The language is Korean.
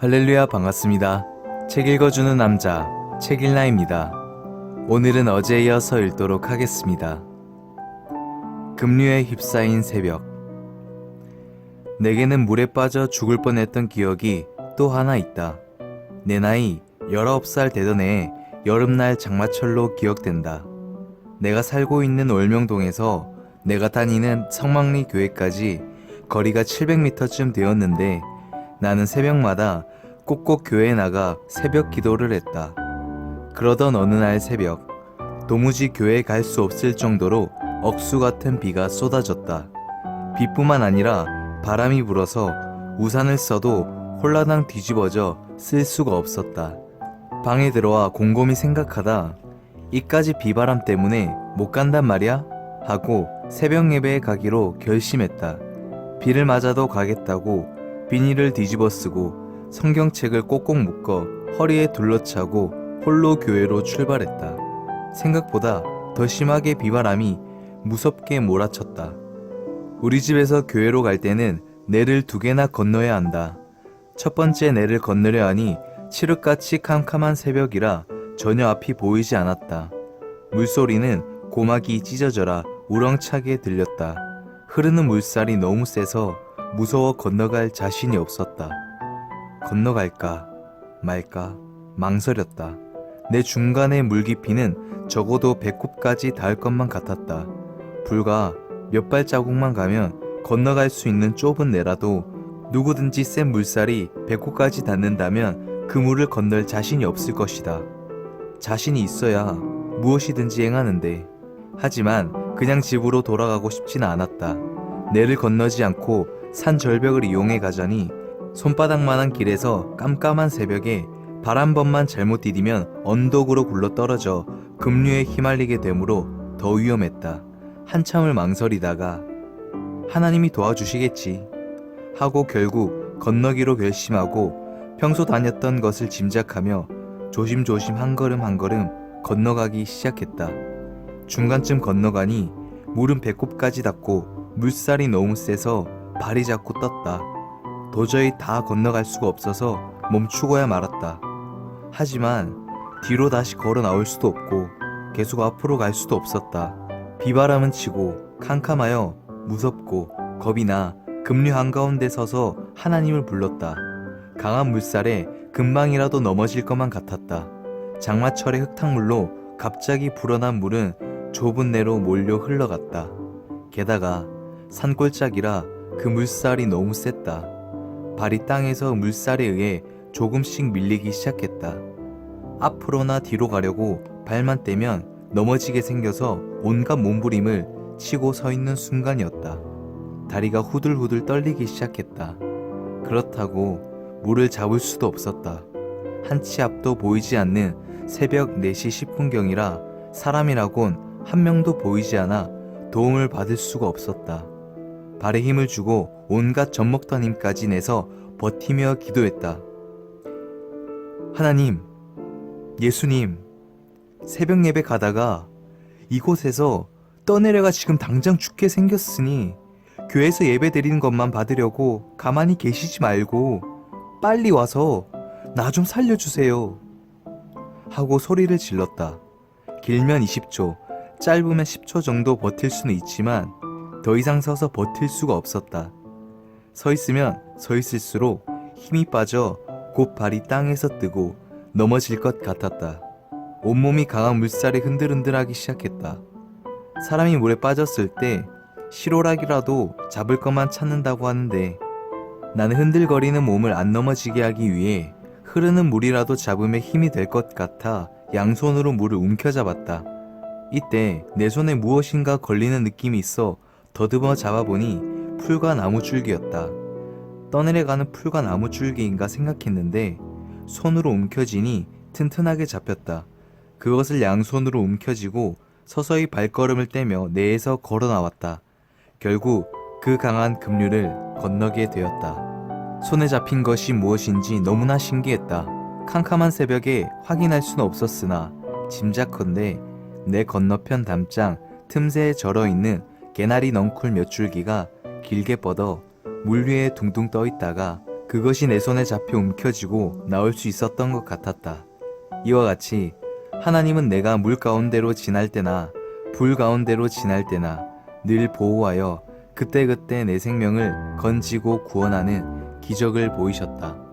할렐루야 반갑습니다. 책 읽어주는 남자 책일나입니다. 오늘은 어제에 이어서 읽도록 하겠습니다. 급류에 휩싸인 새벽 내게는 물에 빠져 죽을 뻔했던 기억이 또 하나 있다. 내 나이 19살 되던 해에 여름날 장마철로 기억된다. 내가 살고 있는 월명동에서 내가 다니는 성망리 교회까지 거리가 700m쯤 되었는데 나는 새벽마다 꼭꼭 교회에 나가 새벽 기도를 했다. 그러던 어느 날 새벽, 도무지 교회에 갈 수 없을 정도로 억수 같은 비가 쏟아졌다. 비뿐만 아니라 바람이 불어서 우산을 써도 홀라당 뒤집어져 쓸 수가 없었다. 방에 들어와 곰곰이 생각하다 이까지 비바람 때문에 못 간단 말이야? 하고 새벽 예배에 가기로 결심했다. 비를 맞아도 가겠다고 비닐을 뒤집어 쓰고 성경책을 꼭꼭 묶어 허리에 둘러차고 홀로 교회로 출발했다. 생각보다 더 심하게 비바람이 무섭게 몰아쳤다. 우리 집에서 교회로 갈 때는 내를 두 개나 건너야 한다. 첫 번째 내를 건너려 하니 칠흑같이 캄캄한 새벽이라 전혀 앞이 보이지 않았다. 물소리는 고막이 찢어져라 우렁차게 들렸다. 흐르는 물살이 너무 세서 무서워 건너갈 자신이 없었다. 건너갈까 말까 망설였다. 내 중간의 물 깊이는 적어도 배꼽까지 닿을 것만 같았다. 불과 몇 발자국만 가면 건너갈 수 있는 좁은 내라도 누구든지 센 물살이 배꼽까지 닿는다면 그 물을 건널 자신이 없을 것이다. 자신이 있어야 무엇이든지 행하는데 하지만 그냥 집으로 돌아가고 싶지는 않았다. 내를 건너지 않고 산 절벽을 이용해 가자니 손바닥만한 길에서 깜깜한 새벽에 발한 번만 잘못 디디면 언덕으로 굴러 떨어져 급류에 휘말리게 되므로 더 위험했다. 한참을 망설이다가 하나님이 도와주시겠지 하고 결국 건너기로 결심하고 평소 다녔던 것을 짐작하며 조심조심 한 걸음 한 걸음 건너가기 시작했다. 중간쯤 건너가니 물은 배꼽까지 닿고 물살이 너무 세서 발이 자꾸 떴다. 도저히 다 건너갈 수가 없어서 멈추고야 말았다. 하지만 뒤로 다시 걸어 나올 수도 없고 계속 앞으로 갈 수도 없었다. 비바람은 치고 캄캄하여 무섭고 겁이 나 급류 한가운데 서서 하나님을 불렀다. 강한 물살에 금방이라도 넘어질 것만 같았다. 장마철의 흙탕물로 갑자기 불어난 물은 좁은 내로 몰려 흘러갔다. 게다가 산골짜기라 그 물살이 너무 셌다. 발이 땅에서 물살에 의해 조금씩 밀리기 시작했다. 앞으로나 뒤로 가려고 발만 떼면 넘어지게 생겨서 온갖 몸부림을 치고 서 있는 순간이었다. 다리가 후들후들 떨리기 시작했다. 그렇다고 물을 잡을 수도 없었다. 한 치 앞도 보이지 않는 새벽 4시 10분경이라 사람이라곤 한 명도 보이지 않아 도움을 받을 수가 없었다. 발에 힘을 주고 온갖 젖먹던 힘까지 내서 버티며 기도했다. 하나님, 예수님, 새벽 예배 가다가 이곳에서 떠내려가 지금 당장 죽게 생겼으니 교회에서 예배 드리는 것만 받으려고 가만히 계시지 말고 빨리 와서 나 좀 살려주세요. 하고 소리를 질렀다. 길면 20초, 짧으면 10초 정도 버틸 수는 있지만 더 이상 서서 버틸 수가 없었다. 서 있으면 서 있을수록 힘이 빠져 곧 발이 땅에서 뜨고 넘어질 것 같았다. 온몸이 강한 물살에 흔들흔들하기 시작했다. 사람이 물에 빠졌을 때 실오락이라도 잡을 것만 찾는다고 하는데 나는 흔들거리는 몸을 안 넘어지게 하기 위해 흐르는 물이라도 잡으면 힘이 될 것 같아 양손으로 물을 움켜잡았다. 이때 내 손에 무엇인가 걸리는 느낌이 있어 더듬어 잡아보니 풀과 나무 줄기였다. 떠내려가는 풀과 나무 줄기인가 생각했는데 손으로 움켜쥐니 튼튼하게 잡혔다. 그것을 양손으로 움켜쥐고 서서히 발걸음을 떼며 내에서 걸어 나왔다. 결국 그 강한 급류를 건너게 되었다. 손에 잡힌 것이 무엇인지 너무나 신기했다. 캄캄한 새벽에 확인할 수는 없었으나 짐작컨대 내 건너편 담장 틈새에 절어 있는 개나리 넝쿨 몇 줄기가 길게 뻗어 물 위에 둥둥 떠 있다가 그것이 내 손에 잡혀 움켜쥐고 나올 수 있었던 것 같았다. 이와 같이 하나님은 내가 물 가운데로 지날 때나 불 가운데로 지날 때나 늘 보호하여 그때그때 내 생명을 건지고 구원하는 기적을 보이셨다.